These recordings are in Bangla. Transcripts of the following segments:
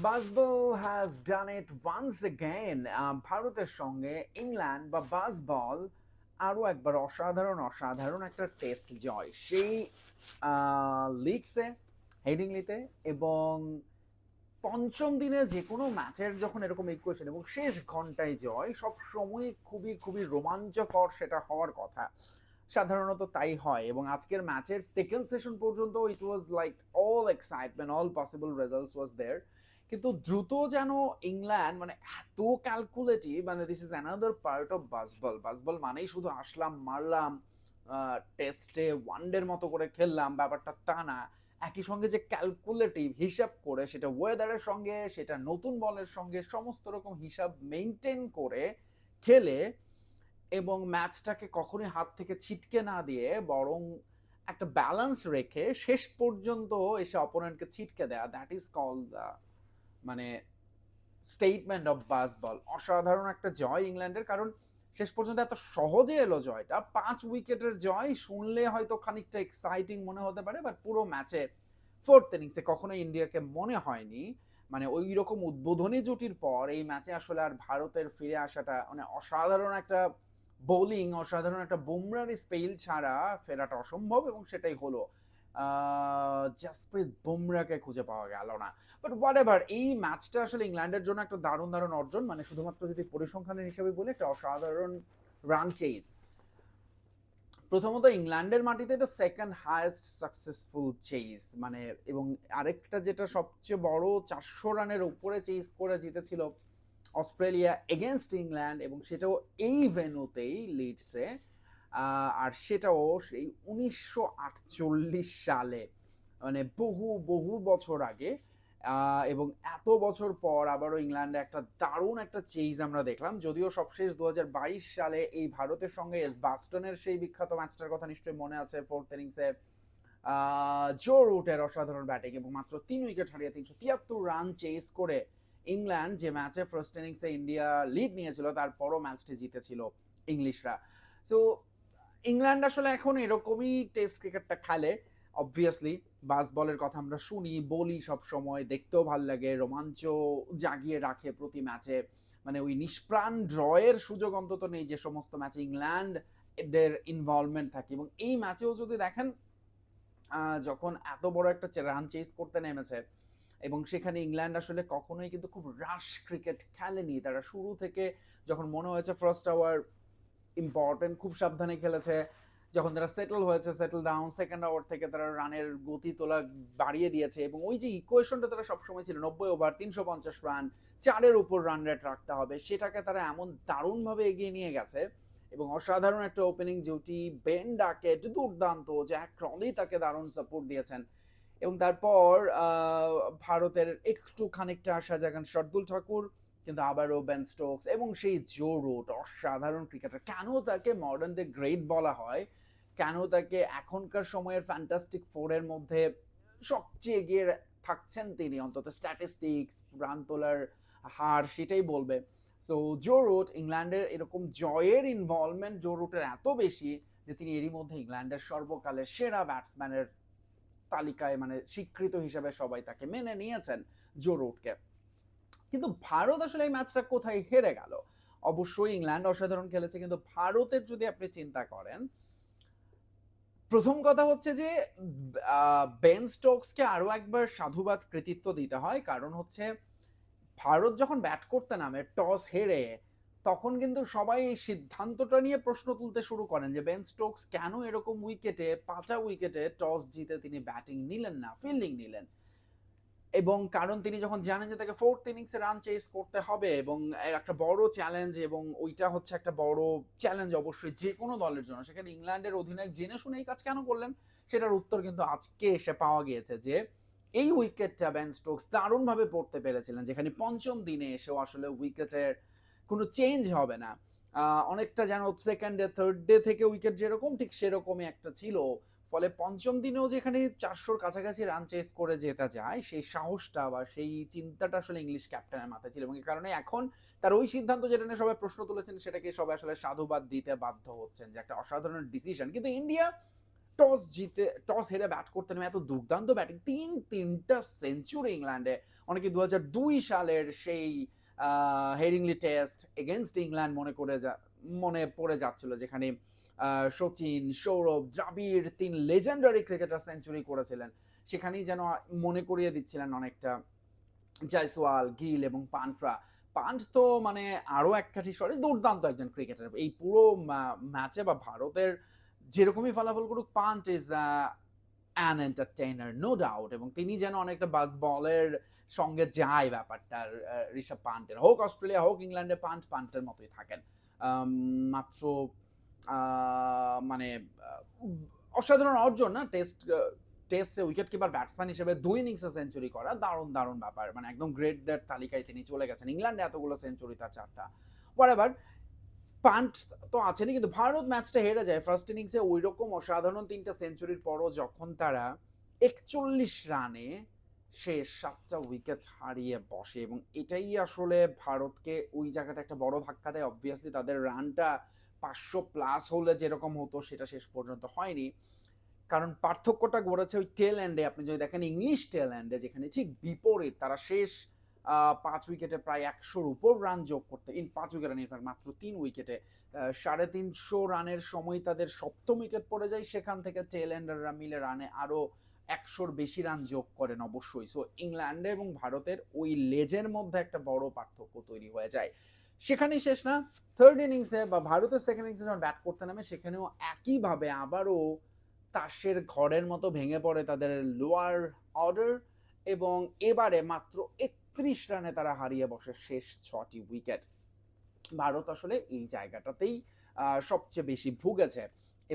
Bazball has done it once again ভারতের সঙ্গে ইংল্যান্ড বা বাসবল আরও একবার অসাধারণ অসাধারণ একটা টেস্ট জয়। সেই লিগসে হেডিংলিতে এবং পঞ্চম দিনে যে কোনো ম্যাচের যখন এরকম ইকুয়েশন এবং শেষ ঘন্টায় জয়, সব সময় খুবই খুবই রোমাঞ্চকর সেটা হওয়ার কথা। সাধারণত তাই হয় এবং আজকের ম্যাচের সেকেন্ড সেশন পর্যন্ত it was like all excitement all possible results was there কিন্তু দ্রুত যেন ইংল্যান্ড মানে এত ক্যালকুলেটিভ মানে this is another part of Bazball Bazball মানেই শুধু আসলাম, মারলাম টেস্টে ওয়ানডের মতো করে খেললাম, ব্যাপারটা তা না। একই সঙ্গে যে ক্যালকুলেটিভ হিসাব করে, সেটা ওয়েদারের সঙ্গে, সেটা নতুন বলের সঙ্গে, সমস্ত রকম হিসাব মেনটেন করে খেলে এবং ম্যাচটাকে কখনোই হাত থেকে ছিটকে না দিয়ে বরং একটা ব্যালেন্স রেখে শেষ পর্যন্ত এসে অপোনেন্টকে ছিটকে দেয়া দ্যাট ইজ কল দ্য মানে স্টেটমেন্ট অফ বাসবল অসাধারণ একটা জয় ইংল্যান্ডের, কারণ শেষ পর্যন্ত এত সহজে এলো জয়টা। পাঁচ উইকেটের জয় শুনলে হয়তো খানিকটা এক্সাইটিং মনে হতে পারে বাট পুরো ম্যাচে ফোর্থ ইনিংসে কখনো ইন্ডিয়াকে মনে হয়নি। মানে ওই রকম উদ্বোধনী জুটির পর এই ম্যাচে আসলে আর ভারতের ফিরে আসাটা মানে অসাধারণ একটা বোলিং অসাধারণ একটা বুমরার স্পেল ছাড়া ফেরাটা অসম্ভব এবং সেটাই হলো। জাসপ্রীত বুমরাকে খুঁজে পাওয়া গেল না। বাট হোয়াট এভার এই ম্যাচটা আসলে ইংল্যান্ডের জন্য একটা দারুণ দারুণ অর্জন। মানে শুধুমাত্র যদি পরিসংখ্যানের হিসাবে বলি, একটা অসাধারণ রান চেজ প্রথমত ইংল্যান্ডের মাটিতে এটা সেকেন্ড হায়েস্ট সাকসেসফুল চেজ মানে এবং আরেকটা যেটা সবচেয়ে বড়, চারশো রানের উপরে চেজ করে জিতেছিল অস্ট্রেলিয়া এগেনস্ট ইংল্যান্ড এবং সেটাও এই ভেনুতেই লিডসে আর সেটাও সেই উনিশশো আটচল্লিশ সালে মানে বহু বহু বছর আগে এবং এত বছর পর আবারও ইংল্যান্ডে একটা দারুণ একটা চেইজ আমরা দেখলাম, যদিও সবশেষ দু সালে এই ভারতের সঙ্গে এস বাস্টনের সেই বিখ্যাত ম্যাচটার কথা নিশ্চয়ই মনে আছে ফোর্থ ইনিংসে জো রুটের অসাধারণ ব্যাটিং এবং মাত্র তিন উইকেট হারিয়ে তিনশো তিয়াত্তর রান চেস করে ইংল্যান্ড যে ম্যাচে ফার্স্ট ইনিংসে ইন্ডিয়া লিড নিয়েছিল, তারপরও ম্যাচটি জিতেছিল ইংলিশরা। সো ইংল্যান্ড আসলে এখন এরকমই টেস্ট ক্রিকেটটা খেলে অবভিয়াসলি বাস বলের কথা আমরা শুনি, বলি সব সময় দেখতেও ভালো লাগে, রোমাঞ্চ জাগিয়ে রাখে প্রতি ম্যাচে মানে ওই নিষ্প্রাণ ড্রয়ের সুযোগ অন্তত নেই যে সমস্ত ম্যাচে ইংল্যান্ড এদের ইনভলভমেন্ট থাকে। এবং এই ম্যাচেও যদি দেখেন যখন এত বড় একটা রান চেস করতে নেমেছে, এবং সেখানে ইংল্যান্ড আসলে কখনোই কিন্তু খুব রাশ ক্রিকেট খেলেনি। তারা শুরু থেকে যখন মনে হয়েছে ফার্স্ট আওয়ার ইম্পর্টেন্ট খুব সাবধানে খেলেছে। যখন তারা সেটেল হয়েছে সেটেল ডাউন সেকেন্ড আওয়ার থেকে তারা রানের গতি তোলা বাড়িয়ে দিয়েছে এবং ওই যে ইকুয়েশনটা তারা সবসময় ছিল, নব্বই ওভার তিনশো পঞ্চাশ রান চারের উপর রান রেট রাখতে হবে, সেটাকে তারা এমন দারুণভাবে এগিয়ে নিয়ে গেছে এবং অসাধারণ একটা ওপেনিং জুটি বেন ডাকেট দুর্দান্ত জ্যাক ক্রলি তাকে দারুণ সাপোর্ট দিয়েছেন। এবং তারপর ভারতের একটু খানিকটা আসা জাগান শর্দুল ঠাকুর কিন্তু আবারও বেন স্টোকস এবং সেই জো রুট অসাধারণ ক্রিকেটার কেন তাকে মডার্ন দ্য গ্রেট বলা হয়? কেন তাকে এখনকার সময়ের ফ্যান্টাস্টিক ফোরের মধ্যে সবচেয়ে এগিয়ে থাকছেন তিনি? অন্তত স্ট্যাটিস্টিক্স রান তোলার হার সেটাই বলবে। সো জো রুট ইংল্যান্ডের এরকম জয়ের ইনভলভমেন্ট জো রুটের এত বেশি যে তিনি এরই মধ্যে ইংল্যান্ডের সর্বকালের সেরা ব্যাটসম্যানের তালিকায় মানে স্বীকৃত হিসেবে সবাই তাকে মেনে নিয়েছেন জো রুটকে কিন্তু ভারত আসলে এই ম্যাচটা কোথায় হেরে গেল? অবশ্যই ইংল্যান্ড অসাধারণ খেলেছে, কিন্তু ভারতের যদি আপনি চিন্তা করেন, প্রথম কথা হচ্ছে যে বেন স্টোকসকে আরও একবার সাধুবাদ কৃতিত্ব দিতে হয়। কারণ হচ্ছে, ভারত যখন ব্যাট করতে নামে টস হেরে, তখন কিন্তু সবাই এই সিদ্ধান্তটা নিয়ে প্রশ্ন তুলতে শুরু করেন যে বেন স্টোকস কেন এরকম উইকেটে পাঁচা উইকেটে টস জিতে তিনি ব্যাটিং নিলেন না ফিল্ডিং নিলেন? এবং কারণ তিনি যখন জানেন যে তাকে ফোর্থ ইনিংসে রান চেস করতে হবে এবং একটা বড় চ্যালেঞ্জ এবং ওইটা হচ্ছে একটা বড় চ্যালেঞ্জ অবশ্যই যে কোনো দলের জন্য। সেখানে ইংল্যান্ডের অধিনায়ক জেনে শুনে এই কাজ কেন করলেন? সেটার উত্তর কিন্তু আজকে এসে পাওয়া গিয়েছে যে এই উইকেটটা ব্যান স্টোকস দারুণভাবে পড়তে পেরেছিলেন, যেখানে পঞ্চম দিনে এসেও আসলে উইকেটের কোনো চেঞ্জ হবে না। অনেকটা যেন সেকেন্ড ডে থার্ড ডে থেকে উইকেট যেরকম, ঠিক সেরকমই একটা ছিল। ফলে পঞ্চম দিনেও যেখানে চারশোর কাছাকাছি রান চেস করে যেতে যায়, সেই সাহসটা বা সেই চিন্তাটা আসলে ইংলিশ ক্যাপ্টেনের মাথায় ছিল এবং এই কারণে এখন তার ওই সিদ্ধান্ত যেটা নিয়ে সবাই প্রশ্ন তুলেছেন, সেটাকে সবাই আসলে সাধুবাদ দিতে বাধ্য হচ্ছেন যে একটা অসাধারণ ডিসিশন কিন্তু ইন্ডিয়া টস জিতে টস হেরে ব্যাট করতে নেমে এত দুর্দান্ত ব্যাটিং তিন, তিনটা সেঞ্চুরি ইংল্যান্ডে অনেকে দু দুই সালের সেই হেরিংলি টেস্ট এগেনস্ট ইংল্যান্ড মনে করে যা, মনে পড়ে যাচ্ছিল যেখানে সচিন সৌরভ দ্রাবিড় তিন লেজেন্ডারি ক্রিকেটার সেঞ্চুরি করেছিলেন। সেখানেই যেন মনে করিয়ে দিচ্ছিলেন অনেকটা জয়সওয়াল, গিল এবং পান্টরা পান্ট তো মানে আরও এক কাঠি সরে দুর্দান্ত একজন ক্রিকেটার এই পুরো ম্যাচে বা ভারতের যেরকমই ফলাফল করুক Pant is an entertainer no doubt এবং তিনি যেন অনেকটা বাস বলের সঙ্গে যায় ব্যাপারটা ঋষভ পান্টের হোক অস্ট্রেলিয়া, হোক ইংল্যান্ডে পান্ট পান্টের মতোই থাকেন। মাত্র মানে অসাধারণ অর্জন, না? টেস্ট টেস্টে উইকেট কিপার ব্যাটসম্যান হিসেবে দুই ইনিংসে সেঞ্চুরি করা, দারুণ দারুণ ব্যাপার। মানে একদম গ্রেট গ্রেটদের তালিকায় তিনি চলে গেছেন। ইংল্যান্ডে এতগুলো সেঞ্চুরি তার চারটা। এবার পান্ট তো আছেনই, কিন্তু ভারত ম্যাচটা হেরে যায়। ফার্স্ট ইনিংসে ওই রকম অসাধারণ তিনটা সেঞ্চুরির পরও যখন তারা একচল্লিশ রানে শেষ সাতটা উইকেট হারিয়ে বসে, এবং এটাই আসলে ভারতকে ওই জায়গাটা একটা বড় ধাক্কা দেয়। অবভিয়াসলি তাদের রানটা পাঁচশো প্লাস হলে যেরকম হতো, সেটা শেষ পর্যন্ত হয়নি। কারণ পার্থক্যটা গড়েছে ওই টেল অ্যান্ডে আপনি যদি দেখেন ইংলিশ টেল এন্ডে যেখানে ঠিক বিপরীত, তারা শেষ পাঁচ উইকেটে প্রায় একশোর উপর রান যোগ করতে ইন পাঁচ উইকেট উইকেটে ইনফ্যাক্ট মাত্র তিন উইকেটে সাড়ে তিনশো রানের সময় তাদের সপ্তম উইকেট পড়ে যায়, সেখান থেকে টেল অ্যান্ডাররা মিলে রানে আরও একশোর বেশি রান যোগ করেন অবশ্যই। সো ইংল্যান্ডে এবং ভারতের ওই লেজের মধ্যে একটা বড় পার্থক্য তৈরি হয়ে যায়। সেখানেই শেষ না। থার্ড ইনিংসে বা ভারতের সেকেন্ড ইনিংসে যখন ব্যাট করতে নামে, সেখানেও একইভাবে আবারও তাসের ঘরের মতো ভেঙে পড়ে তাদের লোয়ার অর্ডার এবং এবারে মাত্র একত্রিশ রানে তারা হারিয়ে বসে শেষ ছটি উইকেট ভারত আসলে এই জায়গাটাতেই সবচেয়ে বেশি ভুগেছে।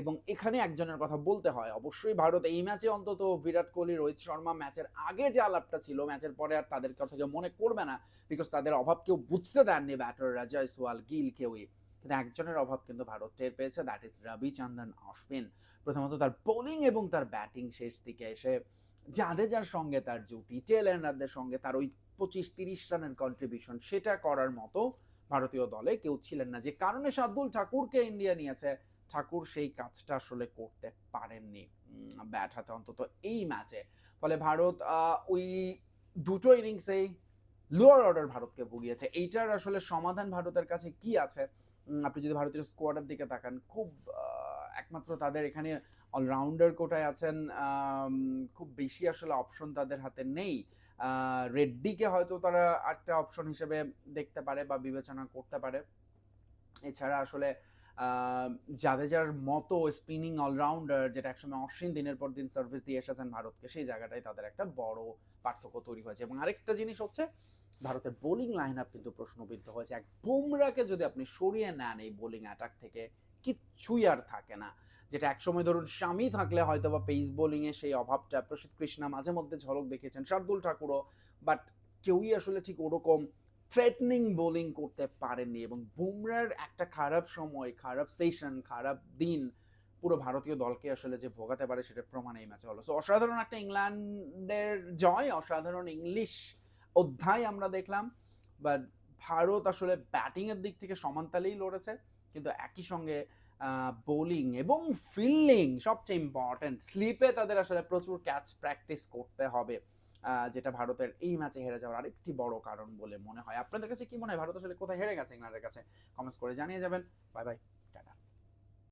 এবং এখানে একজনের কথা বলতে হয়। অবশ্যই ভারত এই ম্যাচে অন্তত বিরাট কোহলি, রোহিত শর্মা ম্যাচের আগে যে আলাপটা ছিল, ম্যাচের পরে আর তাদের কথা কেউ মনে করবে না বিকজ তাদের অভাব কেউ বুঝতে দেননি ব্যাটাররা জয়সওয়াল গিল কেউই। কিন্তু একজনের অভাব কিন্তু ভারত টের পেয়েছে দ্যাট ইজ রবিচন্দ্রন অশ্বিন। প্রথমত তার বোলিং এবং তার ব্যাটিং শেষ দিকে এসে জাদেজার সঙ্গে তার জুটি, টেল এন্ডারদের সঙ্গে তার ওই পঁচিশ তিরিশ রানের কন্ট্রিবিউশন সেটা করার মতো ভারতীয় দলে কেউ ছিলেন না। যে কারণে শার্দুল ঠাকুরকে ইন্ডিয়া নিয়েছে ঠাকুর সেই কাজটা আসলে করতে পারেননি ব্যাট হাতে অন্তত এই ম্যাচে। ফলে ভারত ওই দুটো ইনিংসেই লোয়ার অর্ডার ভারতকে ভুগিয়েছে। এইটার আসলে সমাধান ভারতের কাছে কি আছে? আপনি যদি ভারতীয় স্কোয়াডের দিকে তাকান, খুব একমাত্র তাদের এখানে অলরাউন্ডার কোটায় আছেন খুব বেশি আসলে অপশন তাদের হাতে নেই। রেড্ডিকে হয়তো তারা একটা অপশন হিসেবে দেখতে পারে বা বিবেচনা করতে পারে। এছাড়া আসলে জাদেজার মতো স্পিনিং অলরাউন্ডার যেটা একসময় অশ্বিন দিনের পর দিন সার্ভিস দিয়ে এসেছেন ভারতকে, সেই জায়গাটাই তাদের একটা বড় পার্থক্য তৈরি হয়েছে। এবং আরেকটা জিনিস হচ্ছে, ভারতের বোলিং লাইন আপ কিন্তু প্রশ্নবিদ্ধ হয়েছে। এক বুমরাকে যদি আপনি সরিয়ে নেন এই বোলিং অ্যাটাক থেকে, কিচ্ছুই আর থাকে না। যেটা একসময় ধরুন স্বামী থাকলে হয়তো বা পেস বোলিং এ সেই অভাবটা, প্রসিদ্ধ কৃষ্ণা মাঝে মধ্যে ঝলক দেখিয়েছেন, শার্দুল ঠাকুরও বাট কেউই আসলে ঠিক ওরকম থ্রেটনিং বোলিং করতে পারেননি এবং বুমরার একটা খারাপ সময়, খারাপ সেশন খারাপ দিন পুরো ভারতীয় দলকে আসলে যে ভোগাতে পারে সেটা প্রমাণ এই ম্যাচে হলো। সো অসাধারণ একটা ইংল্যান্ডের জয়, অসাধারণ ইংলিশ অধ্যায় আমরা দেখলাম বাট ভারত আসলে ব্যাটিং এর দিক থেকে সমানতালেই লড়েছে, কিন্তু একই সঙ্গে বোলিং এবং ফিল্ডিং সবচেয়ে ইম্পর্টেন্ট স্লিপে তাদের আসলে প্রচুর ক্যাচ প্র্যাকটিস করতে হবে। যেটা ভারতের এই ম্যাচে হেরে যাওয়ার আরেকটি বড় কারণ বলে মনে হয়। আপনাদের কাছে কি মনে হয়? ভারত আসলে কোথায় হেরে গেছে ইংল্যান্ডের কাছে? কমেন্টস করে জানিয়ে যাবেন। Bye bye